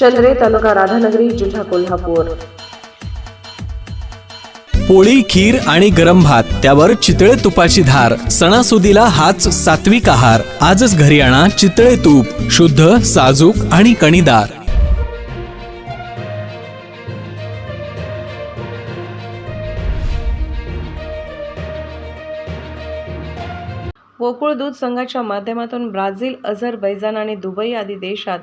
चंद्रे तालुका राधानगरी जिल्हा कोल्हापूर. पोळी खीर आणि गरम भात त्यावर चितळे तुपाची धार सणासुदीला हाच सात्विक आहार. आजच घरी आणा चितळे तूप शुद्ध साजूक आणि कणीदार. गोकुळ दूध संघाच्या माध्यमातून ब्राझील अझरबैजान आणि दुबई आदी देशात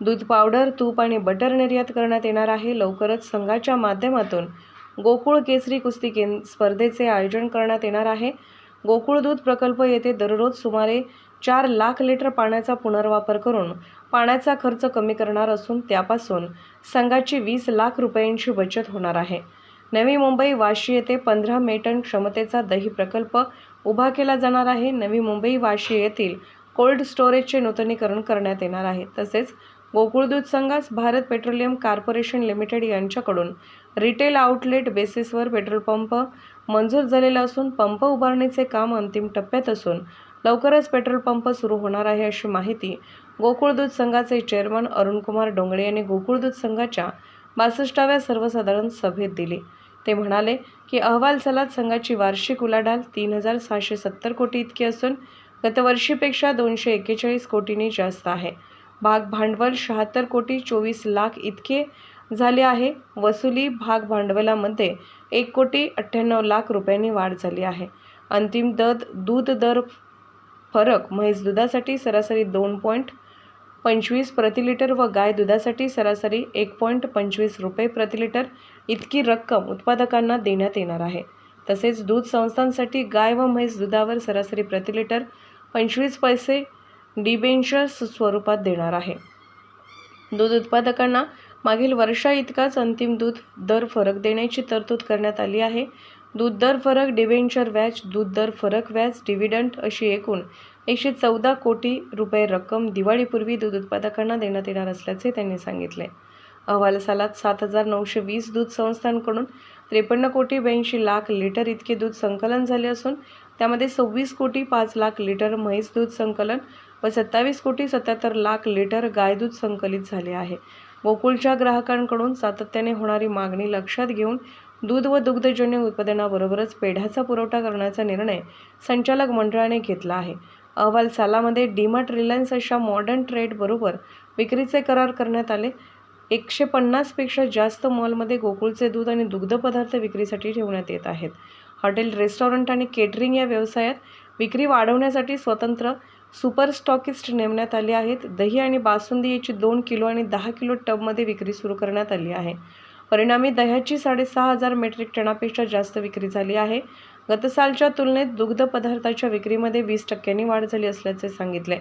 दूध पावडर तूप आणि बटर निर्यात करण्यात येणार आहे. लवकरच संघाच्या माध्यमातून गोकुळ केसरी कुस्ती केंद्र स्पर्धेचे आयोजन करण्यात येणार आहे. गोकुळ दूध प्रकल्प येथे दररोज सुमारे चार लाख लिटर पाण्याचा पुनर्वापर करून पाण्याचा खर्च कमी करणार असून त्यापासून संघाची वीस लाख रुपयांची बचत होणार आहे. नवी मुंबई वाशी येथे पंधरा मेटन क्षमतेचा दही प्रकल्प उभा केला जाणार आहे. नवी मुंबई वाशी येथील कोल्ड स्टोरेजचे नूतनीकरण करण्यात येणार आहे. तसेच गोकुळ दूध संघास भारत पेट्रोलियम कॉर्पोरेशन लिमिटेड यांच्याकडून रिटेल आउटलेट बेसिसवर पेट्रोल पंप मंजूर झालेला असून पंप उभारणीचे काम अंतिम टप्प्यात असून लवकरच पेट्रोल पंप सुरू होणार आहे अशी माहिती गोकुळ दूध संघाचे चेअरमन अरुणकुमार डोंगळे यांनी गोकुळ दूध संघाच्या बासष्टाव्या सर्वसाधारण सभेत दिली. ते म्हणाले की अहवाल सलाद संघाची वार्षिक उलाढाल तीन हजार सहाशे सत्तर कोटी इतकी असून गतवर्षीपेक्षा दोनशे एक्केचाळीस कोटींनी जास्त आहे. भाग भांडवल शहात्तर कोटी चोवीस लाख इतके झाले आहे. वसुली भाग भांडवलामध्ये एक कोटी अठ्ठ्याण्णव लाख रुपयांनी वाढ झाली आहे. अंतिम दर दूध दर फरक म्हैस दुधासाठी सरासरी दोन पॉईंट पंचवीस प्रति लिटर व गाय दुधासाठी सरासरी एक पॉईंट पंचवीस रुपये प्रति लिटर इतकी रक्कम उत्पादकांना देण्यात येणार आहे. तसेच दूध संस्थांसाठी गाय व म्हैस दुधावर सरासरी प्रति लिटर पंचवीस पैसे डिबेंचर्स स्वरूपात देणार आहे. दूध उत्पादकांना मागील वर्षा इतकाच अंतिम दूध दर फरक देण्याची तरतूद करण्यात आली आहे. दूध दर फरक डिबेंचर व्याज दूध दर फरक व्याज डिव्हिडंट अशी एकूण एकशे चौदा कोटी रुपये रक्कम दिवाळीपूर्वी दूध उत्पादकांना देण्यात येणार असल्याचे त्यांनी सांगितले. अहवाल सालात सात हजार नऊशे वीस दूध संस्थांकडून त्रेपन्न कोटी ब्याऐंशी लाख लिटर इतके दूध संकलन झाले असून त्यामध्ये सव्वीस कोटी पाच लाख लिटर म्हैस दूध संकलन व सत्तावीस कोटी सत्याहत्तर लाख लिटर गाय दूध संकलित झाले आहे. गोकुळच्या ग्राहकांकडून सातत्याने होणारी मागणी लक्षात घेऊन दूध व दुग्धजन्य उत्पादनाबरोबरच पेढ्याचा पुरवठा करण्याचा निर्णय संचालक मंडळाने घेतला आहे. अहवाल सालामध्ये डीमार्ट रिलायन्स अशा मॉडर्न ट्रेडबरोबर विक्रीचे करार करण्यात आले. एकशे पन्नासपेक्षा जास्त मॉलमध्ये गोकुळचे दूध आणि दुग्धपदार्थ विक्रीसाठी ठेवण्यात येत आहेत. हॉटेल रेस्टॉरंट आणि केटरिंग या व्यवसायात विक्री वाढवण्यासाठी स्वतंत्र सुपर स्टॉकिस्ट नेमण्यात आले आहेत. दही आणि बासुंदी याची दोन किलो आणि दहा किलो टबमध्ये विक्री सुरू करण्यात आली आहे. परिणामी दह्याची साडेसहा हजार मेट्रिक टनापेक्षा जास्त विक्री झाली आहे. गतसालच्या तुलनेत दुग्ध पदार्थाच्या विक्रीमध्ये वीस टक्क्यांनी वाढ झाली असल्याचे सांगितले.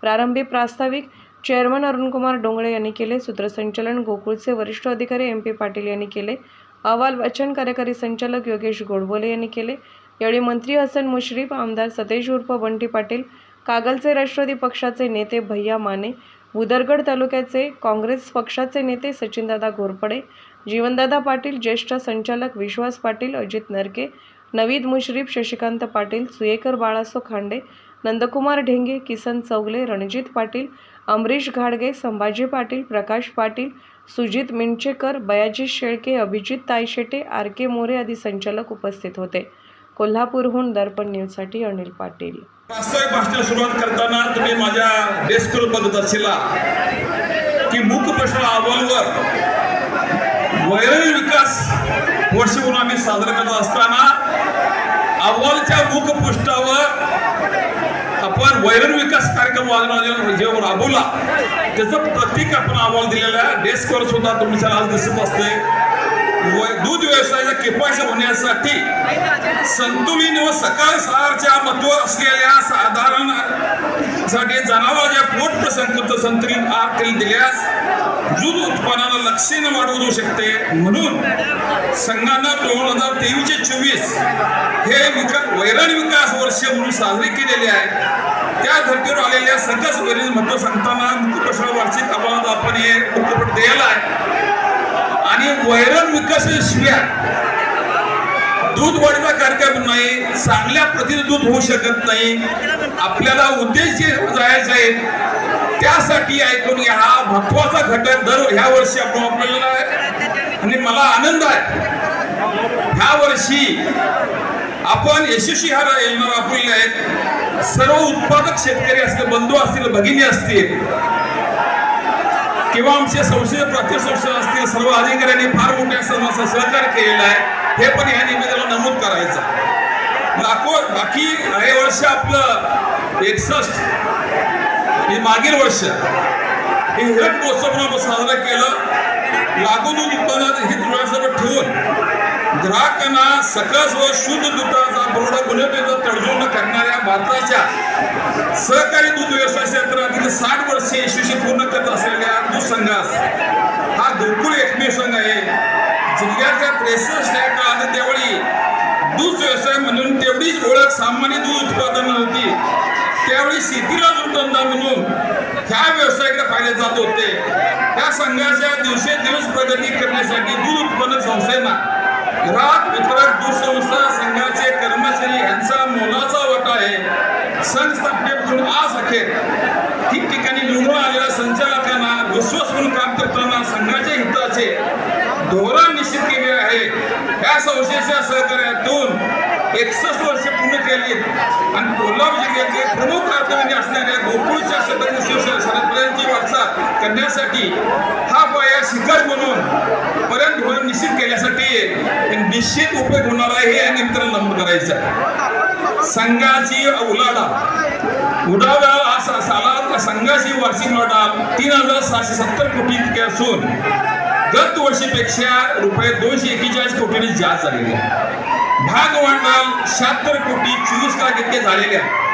प्रारंभी प्रास्ताविक चेअरमन अरुणकुमार डोंगळे यांनी केले. सूत्रसंचालन गोकुळचे वरिष्ठ अधिकारी एम पी पाटील यांनी केले. अहवाल वाचन कार्यकारी संचालक योगेश गोडबोले यांनी केले. यावेळी मंत्री हसन मुश्रीफ आमदार सतेज उर्फ बंटी पाटील कागलचे राष्ट्रवादी पक्षाचे नेते भैया माने उदरगड तालुक्याचे काँग्रेस पक्षाचे नेते सचिनदादा घोरपडे जीवनदादा पाटील ज्येष्ठ संचालक विश्वास पाटील अजित नरके नवीद मुश्रीफ शशिकांत पाटील सुयेकर बाळासो खांडे नंदकुमार ढेंगे किसन चौगले रणजित पाटील अमरीश घाडगे संभाजी पाटील प्रकाश पाटील सुजित मिंचेकर बयाजी शेळके अभिजित तायशेटे आर के मोरे आदी संचालक उपस्थित होते. कोल्हापूरहून दर्पण न्यूजसाठी अनिल पाटील. वास्तविक भाषणाला सुरुवात करताना तुम्ही माझ्या डेस्कवर बघत असेला की मुख प्रश्न अहवालवर वैरवी विकास वर्ष म्हणून आम्ही साजरा करत असताना अहवालच्या मुखपृष्ठावर आपण वैरण विकास कार्यक्रम वाजवण्याचा जेव्हा राबवला त्याचं प्रतीक आपण अहवाल दिलेला आहे. डेस्कवर सुद्धा तुमच्या आज दिसत असते. दूध व्यवसायाचा किफायत होण्यासाठी संतुलित व सकाळ सहारच्या महत्त्व असलेल्या साधारणसाठी जनावरांच्या पोट प्रसंकृत संतुलित आहार दिल्यास दूध उत्पादनाला लक्षणीय वाढ होऊ शकते. म्हणून संघानं दोन हजार तेवीसशे चोवीस हे विका वैरण विकास वर्ष म्हणून साजरे केलेले आहे. त्या धर्तीवर आलेल्या संघर्ष वैरण महत्त्व सांगताना मुख्य प्रश्न वार्षिक अहवालात आपण हे मुख्यपट द्यायला आहे. आणि वैरण विकासाशिवाय दूध वाढीचा कार्यक्रम नाही चांगल्या प्रतीचं दूध होऊ शकत नाही. आपल्याला उद्देश जे जायचे आहे त्यासाठी ऐकून घ्या हा महत्त्वाचा घटक दर ह्या वर्षी आपण वापरलेला आहे. आणि मला आनंद आहे. ह्या वर्षी आपण यशस्वी हा योजना वापरलेल्या आहेत सर्व उत्पादक शेतकरी असतील बंधू असतील भगिनी असतील किंवा आमचे संशय प्रतिसंशय असतील सर्व अधिकाऱ्यांनी फार मोठ्या सर्वांचा सहकार केलेला आहे. हे पण या निवेदनाला नमूद करायचं लाखो बाकी हे वर्ष आपलं एकसष्ट हे मागील वर्ष हे हिरट महोत्सव आपण साजरा केलं. लागून उत्पादन हे ही डोळ्यासोबत ठेवून ग्राहकांना सकस व शुद्ध दुधाचा पुरवठा गुणवत्तेचा तडजोड करणाऱ्या भारताच्या सहकारी दूध व्यवसाय क्षेत्रातील साठ वर्षे यशस्वी पूर्ण करत असलेल्या गोकुळ आहे. जिल्ह्याच्या त्रेसष्ट या काळात त्यावेळी दूध व्यवसाय म्हणून तेवढीच ओळख सामान्य दूध उत्पादन होती त्यावेळी शेतीला जोडधंदा म्हणून ह्या व्यवसायाकडे पाहिले जात होते. त्या संघाच्या दिवसेदिवस प्रगती करण्यासाठी दूध उत्पादक संस्थेना ग्राहक वितरक दूध संस्था संघाचे कर्मचारी यांचा मोलाचा वाटा आहे संघ स्थापनेपासून आज अखेर ठिकठिकाणी निवडून आलेल्या संचालकांना विश्वास म्हणून काम करताना संघाच्या हिताचे धोरण निश्चित केले आहे या संस्थेच्या सहकार्यातून एकसष्ट वर्ष पूर्ण केली. आणि कोल्हापूर जिल्ह्याचे प्रमुख राजधानी असणाऱ्या गोकुळच्या शतक शरदपर्यंतची वाटचाल करण्यासाठी हा पाया शिखर म्हणून पर्यंत धोरण निश्चित केल्यासाठी निश्चित उपयोग होणार आहे हे या नमूद करायचं संघाची उलाढा उडाव्या असा साला सालात संघाची वार्षिक उलाढाल तीन हजार सहाशे सत्तर कोटी इतकी असून गत वर्षीपेक्षा रुपये दोनशे एकेचाळीस कोटीने जास्त झालेली आहे भागभांडवल शहात्तर कोटी चोवीस लाख इतके झालेले आहे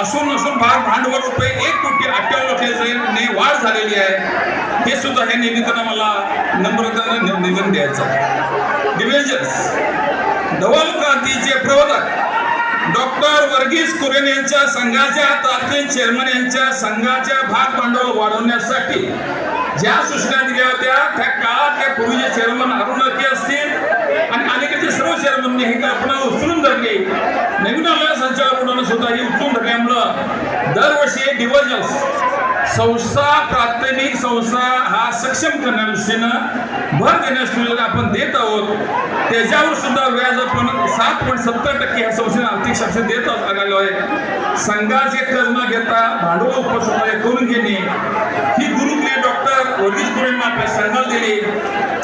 असून नसून भाग भांडवल रुपये एक कोटी अठ्ठावन्न ने वाढ झालेली आहे हे सुद्धा हे निमित्तानं मला नम्रतानं निवेदन द्यायचं आहे. धवल क्रांतीचे प्रवर्तक डॉक्टर वर्गीस कुरेन यांच्या संघाच्या तात्कालीन चेअरमन यांच्या संघाच्या भाग भांडवल वाढवण्यासाठी ज्या सूचना दिल्या होत्या त्या काळातल्या पूर्वीचे चेअरमन अरुण असतील आणि अनेकांचे सर्व चेअरमनने ही कल्पना उचलून धरली. नवीन आलेल्या संचालक सुद्धा ही उचलून धरल्यामुळं दरवर्षी डिव्हिजन्स संस्था प्राथमिक संस्था हा सक्षम करण्या दृष्टीनं भर देण्यास आपण देत आहोत. त्याच्यावर सुद्धा व्याज आपण सात पॉईंट सत्तर टक्के ह्या संस्थेने आर्थिक शासन देत आलेलो आहे संघाचे कर्ज न घेता भांडवल उपसंहार्य करून घेणे. ही गुरु पोलीस वर्गीस कुरेंना आपल्या संघाला दिली.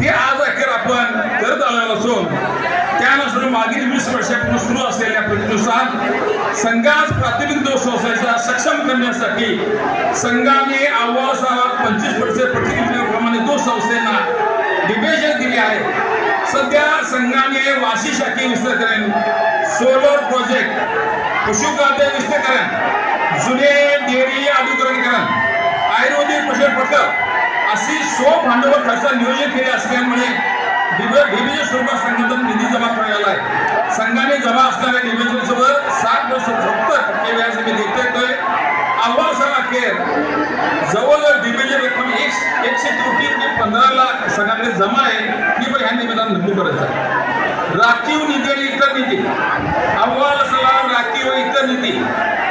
ते आज अखेर आपण करत आलेलो असून त्यानुसार मागील वीस वर्षापासून सुरू असलेल्या प्रतीनुसार संघास प्राथमिक दोष संस्थेचा सक्षम करण्यासाठी संघाने अव्वासावर पंचवीस वर्षे प्रतिनिधिप्रमाणे दोष संस्थेना डिव्हिजन दिली आहे. सध्या संघाने वाशी शाखी विस्तारीकरण सोलर प्रोजेक्ट पशुखाद्य विस्तारीकरण जुने डेअरी अधिकरणकरण आयुर्वेदिक प्रश्न प्रकल्प अशी सो भांडवल खर्च नियोजित केले असल्यामुळे डिव्हिजन स्वरूपात संघटन निधी जमा करायला आहे संघाने जमा असणाऱ्या डिव्हिजन सात वर्ष सत्तर टक्के व्याज मी देत येतोय अव्वासा अखेर जवळजवळ डिव्हिजन रक्कम एक एकशे त्रुटी ते पंधरा लाख संघाकडे जमा आहे. ही पण ह्या निवेदन नमूद करायचं आहे. राखीव निधी आणि इतर निधी. अहवाल सलाम राखीव इतर निधी.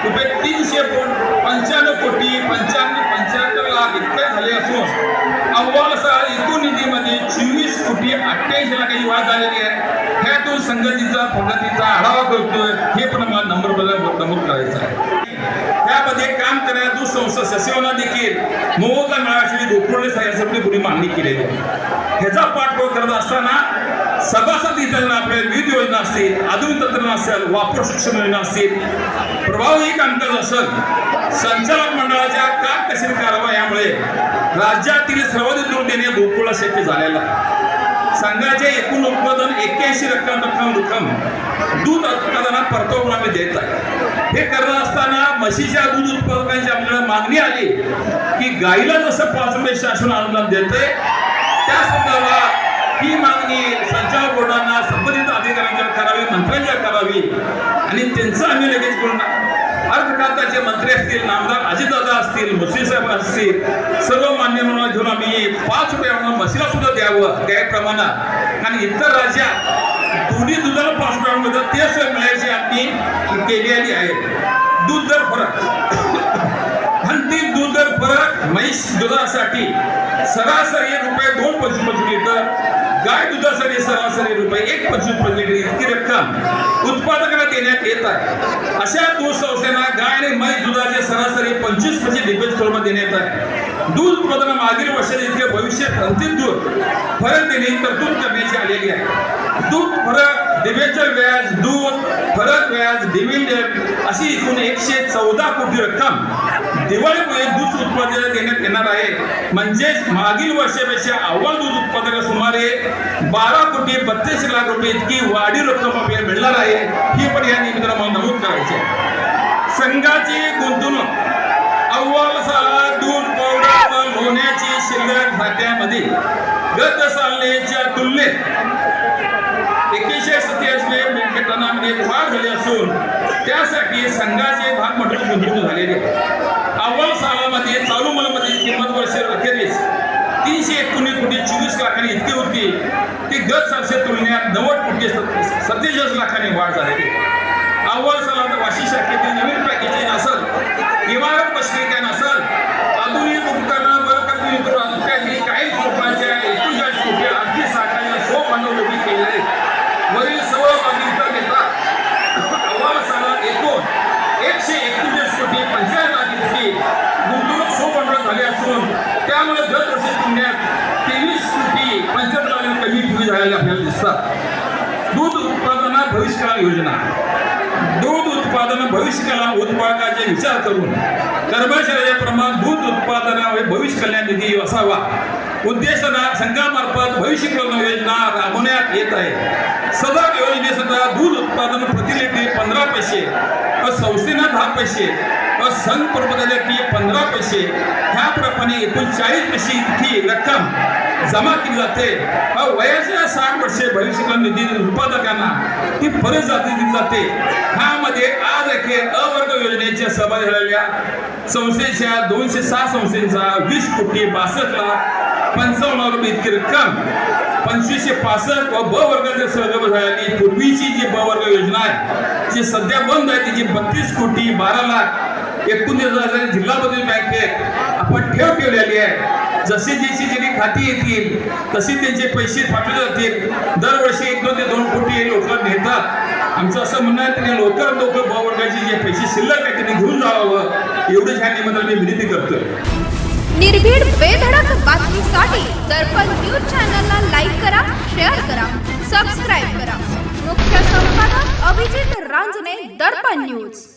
रुपये तीनशे पंच्याण्णव कोटी पंच्याण्णव पंच्याहत्तर लाख झाले असून अहवाल सह एकूण निधीमध्ये चोवीस कोटी अठ्ठ्याऐंशी लाखाची वाढ झालेली आहे. ह्यातून संघटनेचा प्रगतीचा आढावा करतोय हे पण मला नंबर बदल नमूद करायचं आहे. त्यामध्ये काम करणाऱ्या दुसंस्था सचिवांना देखील मोबदला मिळाव्याची गोकुळे साहेबांनी पुढे मागणी केलेली आहे. ह्याचा पाठपुरावा करत असताना सभासद इतरांना आपल्या असतील आधुनिक तंत्रज्ञान असेल वापर शिक्षण योजना असतील प्रभावी कामकाज असेल संचालक मंडळाच्या काटकशीर कारवायामुळे राज्यातील सर्वाधिक दूर देणे गोकुळला शक्य झालेला संघाचे एकूण उत्पादन एक्क्याऐंशी रक्कम रक्कम रक्कम दूध उत्पादनात परतावून आम्ही देत आहे. हे करत असताना म्हशीच्या दूध उत्पादकांची आपल्याला मागणी आली की गाईला जसं पाच रुपये शासन अनुदान देते त्या संदर्भात ही मागणी संचालक बोर्डांना संबंधित अधिकाऱ्यांच्या करावी मंत्र्यांच्या करावी. आणि त्यांचं आम्ही लगेच करून अर्थ मंत्री असतील नामदार अजितदादा असतील मुस्लिम साहेब असतील सर्व मान्य म्हणून घेऊन आम्ही पाच रुपये म्हणून म्हशीला सुद्धा द्यावं त्या प्रमाणात आणि इतर राज्यात दोन्ही दुधाला पाच रुपये मिळतात ते सोय मिळायची आम्ही केलेली आहे. दूध दर फरक. अंतिम दूध दर फरक म्हैस दुधासाठी सरासरी रुपये दोन पंचवीस पंचवीस लिटर गाय दुधासाठी सरासरी रुपये एक पंचवीस पंचवीस लिटर इतकी रक्कम उत्पादकांना देण्यात येत आहे. अशा दूध संस्थेला गाय आणि म्हैस दुधाचे सरासरी पंचवीस पंचवीस लिटर स्वरूपात देण्यात आहे. दूध उत्पादन मागील वर्षात इतके भविष्यात अंतिम दूध फरक देणे तरतूद करण्याची आलेली आहे. दूध फरक डिबेचर व्याज दूध फरक व्याज डिव्हिडंड अशी एकूण एकशे चौदा कोटी रक्कम दिवाळीमुळे दूध उत्पादन देण्यात येणार आहे. म्हणजेच मागील वर्षापेक्षा अव्वल दूध उत्पादक सुमारे बारा कोटी बत्तीस लाख रुपये इतकी वाढीव रक्कम आपल्याला मिळणार आहे. ही पण या निमित्तानं मला नमूद करायचे संघाची गुंतवणूक. अव्वल सालात दूध पावडर होण्याची शिल्लक खात्यामध्ये. गत सालनेच्या तुलनेत एकशे सत्याऐंशी मेट्रिक टनामध्ये वाढ झाली असून त्यासाठी संघाचे भाग म्हणून गुंतवणूक झालेले आहे. अव्वल सालामध्ये चालू मालमत्तेची किंमत वर्ष अखेरीस तीनशे एकोणीस कोटी चोवीस लाखांनी इतकी होती. ती गत सालच्या तुलनेत नव्वद कोटी सत्तेचाळीस लाखांनी वाढ झालेली अव्वल सालात वाशी शाखेतील नवीन पॅकेजिंग असेल इमारत पत्रिका नसेल आधुनिक उपकरणं बळकटी इत्यादी काही स्वरूपाच्या एकोणचाळीस कोटी आर्थिक साठाच्या सो भांडवल उभी केले आहे. वरील सर्व बाबी उत्तर देतात अव्वल सालात एकूण एकशे एकोणतीस कोटी पंचेचाळीस लाख इतकी गुंतवणूक सो भांडवल झाली असून त्यामुळे दर वर्षी तुलनेत तेवीस कोटी पंच्याहत्तर लाख कमी ठेवी झालेल्या आपल्याला दिसतात दूध उत्पादना भविष्यकाळ योजना. दूध उत्पादन भविष्यकाला उत्पादकाचे विचार करून कर्मचाऱ्याचे प्रमाण दूध उत्पादनामुळे भविष्य कल्याण निधी असावा. उद्देशना संघामार्फत भविष्य कल्याण योजना राबवण्यात येत आहे. सदर योजनेसुद्धा दूध उत्पादन प्रति लिटर पंधरा पैसे व संस्थेनं दहा पैसे व संघ प्रबोधनाची पंधरा पैसे ह्याप्रमाणे एकूण चाळीस पैसे इतकी रक्कम जमा केली जाते. व वयाच्या साठ वर्षे भविष्यकाल निधी उत्पादकांना ती परत जाते जाते. ह्यामध्ये आज अखेर अवर्ग योजनेच्या सभा झालेल्या संस्थेच्या दोनशे सहा संस्थेचा वीस कोटी बासष्ट लाख पंचावन्न रुपये इतकी रक्कम. पंचवीसशे पासष्ट व ब वर्गाचे सहभाग झालेली पूर्वीची जी ब वर्ग योजना आहे जी सध्या बंद आहे तिची बत्तीस कोटी बारा लाख एकोणतीस हजार जिल्हा बदल बँकेत आपण ठेव ठेवलेली आहे. जसे जशी त्यांनी खाती येतील तसे त्यांचे पैसे पाठवले जातील. दरवर्षी एक दोन ते दोन कोटी हे लोक नेतात. आमचं असं म्हणणं आहे त्यांनी लवकर लवकर भाववर्गाचे जे पैसे शिल्लक आहे त्यांनी घेऊन जावं. एवढंच ह्या निमंत्रण मी विनंती करतोय. निर्भीड बेधडक बातमीसाठी दर्पण न्यूज चॅनलला लाईक करा शेअर करा सबस्क्राईब करा. मुख्य संपादक अभिजित रांजणे दर्पण न्यूज.